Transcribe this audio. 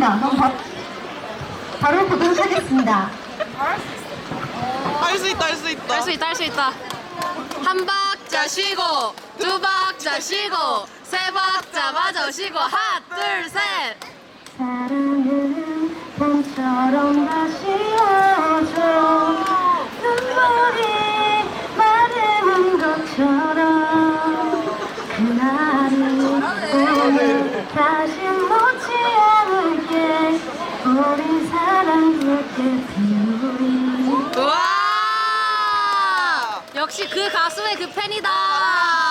좋습니다. 그럼 바, 바로 보도록 하겠습니다. 할 수 있다 할 수 있다 할 수 있다 할 수 있다 한 박자 쉬고 두 박자 쉬고 세 박자 마저 쉬고 하나 둘셋 사랑은 봄처럼 다시 와줘 눈물이 마르는 것처럼 사랑 우와! 역시 그 가수의 그 팬이다